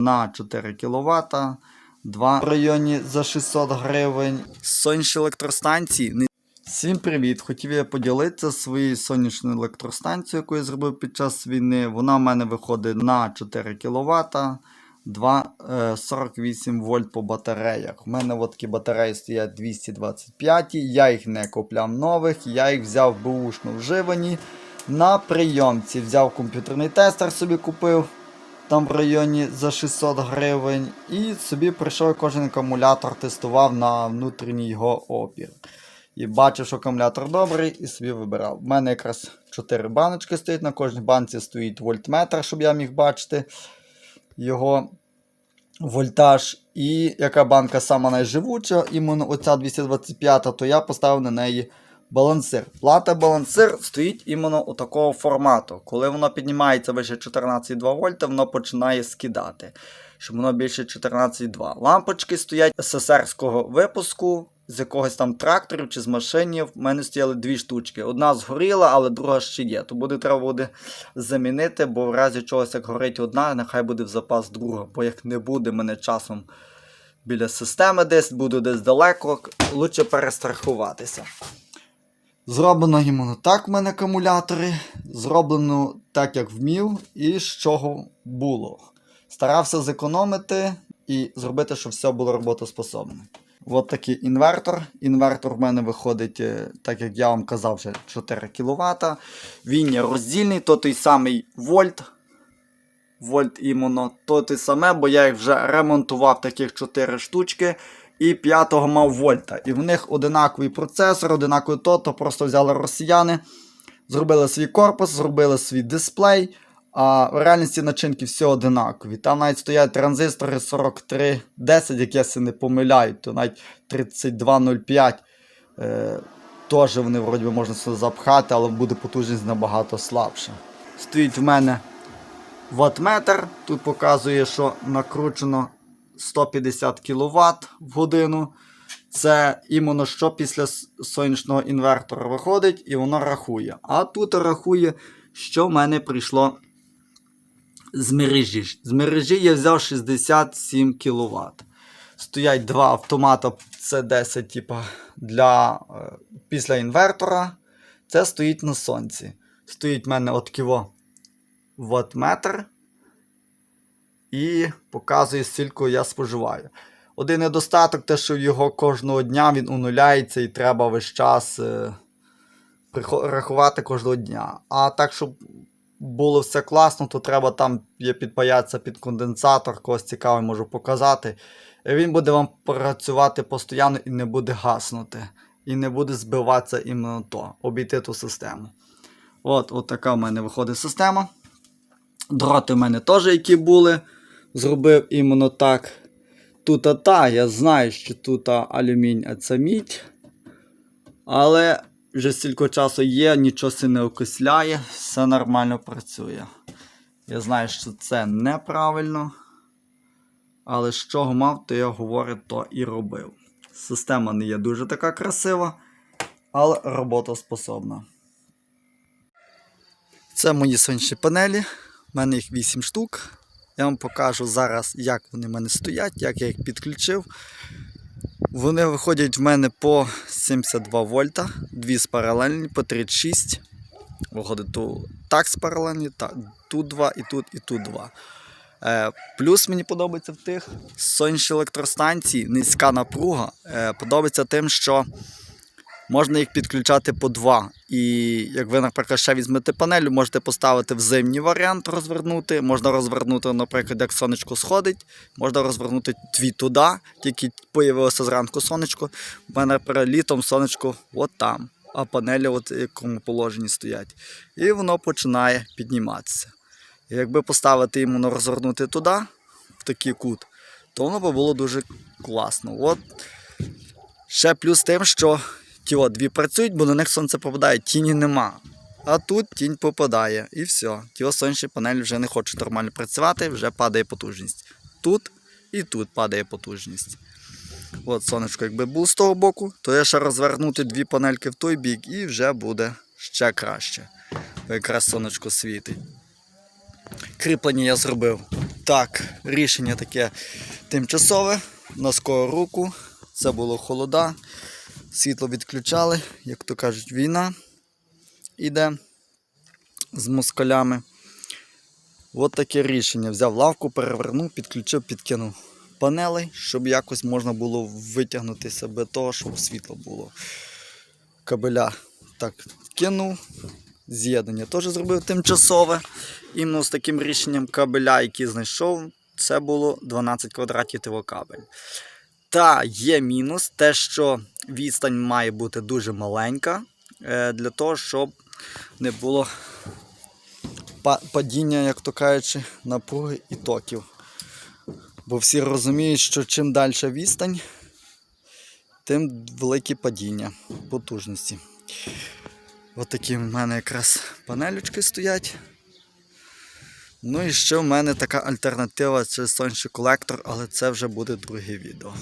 на 4 кВт, два в районі за 600 гривень. Сонячні електростанції. не- Всім привіт! Хотів я поділитися своєю сонячною електростанцією, яку я зробив під час війни. Вона в мене виходить на 4 кВт, 2, е, 48 вольт по батареях. У мене от такі батареї стоять 225, я їх не купляв нових, я їх взяв бушно вживані. На прийомці взяв комп'ютерний тестер, собі купив там в районі за 600 гривень. І собі прийшов кожен акумулятор, тестував на внутрішній його опір. І бачив, що акумулятор добрий, і собі вибирав. У мене якраз 4 баночки стоять, на кожній банці стоїть вольтметр, щоб я міг бачити його вольтаж. І яка банка сама найживуча, іменно оця 225, то я поставив на неї балансир. Плата балансир стоїть іменно у такого формату. Коли воно піднімається вище 14,2 вольта, воно починає скидати. Щоб воно більше 14,2. Лампочки стоять СССРського випуску. З якогось там тракторів чи з машинів. У мене стояли дві штучки. Одна згоріла, але друга ще є. То буде треба буде замінити, бо в разі чогось, як горить одна, нехай буде в запас друга. Бо як не буде мене часом біля системи десь, буду десь далеко, лучше перестрахуватися. Зроблено іменно так в мене акумулятори. Зроблено так, як вмів, і з чого було. Старався зекономити і зробити, щоб все було роботоспособне. От такий інвертор. Інвертор в мене виходить, е, так як я вам казав, вже 4 кВт. Він є роздільний, то той самий вольт. Вольт іменно то те саме, бо я їх вже ремонтував таких 4 штучки. І 5 мав вольта. І в них одинаковий процесор, одинаковий то, то просто взяли росіяни, зробили свій корпус, зробили свій дисплей. А в реальності начинки всі одинакові. Там навіть стоять транзистори 4310, як я не помиляю, то навіть 3205. Е, теж вони вроді би, можна сюди запхати, але буде потужність набагато слабша. Стоїть в мене ваттметр. Тут показує, що накручено 150 кВт в годину. Це іменно що після сонячного інвертора виходить, і воно рахує. А тут рахує, що в мене прийшло з мережі. З мережі я взяв 67 кВт. Стоять два автомата C10, типа, для, е, після інвертора. Це стоїть на сонці. Стоїть в мене от ківо ваттметр. І показує, скільки я споживаю. Один недостаток, те, що його кожного дня він унуляється і треба весь час е, рахувати кожного дня. А так, щоб було все класно, то треба там є підпаятися під конденсатор, когось цікавий можу показати. І Він буде вам працювати постійно і не буде гаснути. І не буде збиватися іменно то, обійти ту систему. От, от така в мене виходить система. Дроти в мене теж які були. Зробив іменно так. Тут та, я знаю, що тут алюмінь, а це мідь. Але вже стільки часу є, нічого не окисляє, все нормально працює. Я знаю, що це неправильно. Але з чого мав, то я говорю, то і робив. Система не є дуже така красива, але роботоспособна. Це мої сонячні панелі. У мене їх 8 штук. Я вам покажу зараз, як вони в мене стоять, як я їх підключив. Вони виходять в мене по 72 вольта, дві з паралельні, по 36. Виходить ту так з паралельні, так, тут два і тут, і тут два. Е, плюс мені подобається в тих сонячні електростанції, низька напруга. Е, подобається тим, що можна їх підключати по два. І як ви, наприклад, ще візьмете панель, можете поставити в зимній варіант, розвернути. Можна розвернути, наприклад, як сонечко сходить, можна розвернути дві туди, тільки появилося зранку сонечко. У мене літом сонечко от там, а панелі от в якому положенні стоять. І воно починає підніматися. І якби поставити йому розвернути туди, в такий кут, то воно би було дуже класно. От Ще плюс тим, що ті от дві працюють, бо на них сонце попадає, тіні нема. А тут тінь попадає і все. Ті сонячні панелі вже не хочуть нормально працювати, вже падає потужність. Тут і тут падає потужність. От сонечко, якби було з того боку, то я ще розвернути дві панельки в той бік і вже буде ще краще. Якраз сонечко світить. Кріплення я зробив Так, рішення таке тимчасове, на скору руку. Це було холода. Світло відключали, як то кажуть, війна іде з москалями. От таке рішення. Взяв лавку, перевернув, підключив, підкинув панелей, щоб якось можна було витягнути себе того, щоб світло було. Кабеля так кинув. З'єднання теж зробив тимчасове. Іменно з таким рішенням кабеля, який знайшов, це було 12 квадратів кабель. Та є мінус, те, що відстань має бути дуже маленька, е, для того, щоб не було падіння, як то кажучи, напруги і токів. Бо всі розуміють, що чим далі відстань, тим велике падіння потужності. Ось такі в мене якраз панелючки стоять. Ну і ще в мене така альтернатива це сонячний колектор, але це вже буде друге відео.